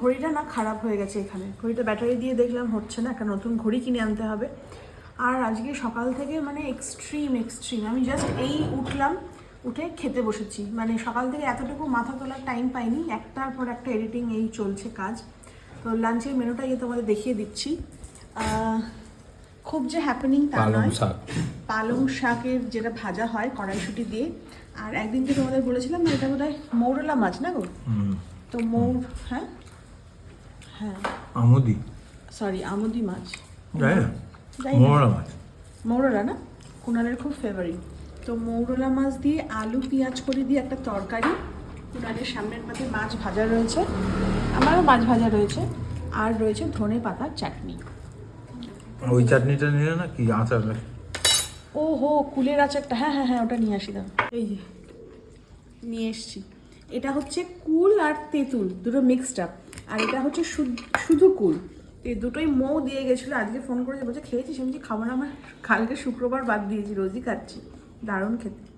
ঘড়িটা না খারাপ হয়ে গেছে এখানে। ঘড়িটা ব্যাটারি দিয়ে দেখলাম হচ্ছে না একটা নতুন ঘড়ি কিনে আনতে হবে। আর আজকে সকাল থেকে মানে এক্সট্রিম এক্সট্রিম আমি জাস্ট এই উঠলাম উঠে খেতে বসেছি। মানে সকাল থেকে এতটুকু মাথা তোলার টাইম পাইনি একটার পর একটা এডিটিং এই চলছে কাজ। তো লাঞ্চের মেনুটা গিয়ে তোমাদের দেখিয়ে দিচ্ছি। খুব যে হ্যাপেনিং তা নয়। পালং শাকের যেটা ভাজা হয় কড়াইশুটি দিয়ে। আর একদিন যে তোমাদের বলেছিলাম না এটা বোধ হয় মৌরলা মাছ না গো? তো মৌর হ্যাঁ? হ্যাঁ। আমুদি। সরি আমুদি মাছ। যাই না জানি মাছ। মৌরলা না? কুনালের খুব ফেভারিট তো মৌরলা মাছ দিয়ে আলু পেঁয়াজ করে দিয়ে একটা তরকারি। কুনালের সামনের পাতে মাছ ভাজা রয়েছে। আমারও মাছ ভাজা রয়েছে। আর রয়েছে ধনে পাতার চাটনি। ওই চাটনিটা নিলে না কি আচার ও হো কুলের আচারটা। হ্যাঁ হ্যাঁ হ্যাঁ ওটা নিয়ে আসি দাও। এই যে নিয়ে এসছি। এটা হচ্ছে কুল আর তেঁতুল দুটো মিক্সড আপ আর এটা হচ্ছে শুধ- কুল এই দুটোই মৌ দিয়ে গেছিল। আজকে ফোন করে বলছে খেয়েছি আমি খাবার খাব না, আমার কালকে শুক্রবার বাদ দিয়েছি, রোজই খাচ্ছি। দারুণ খেতে।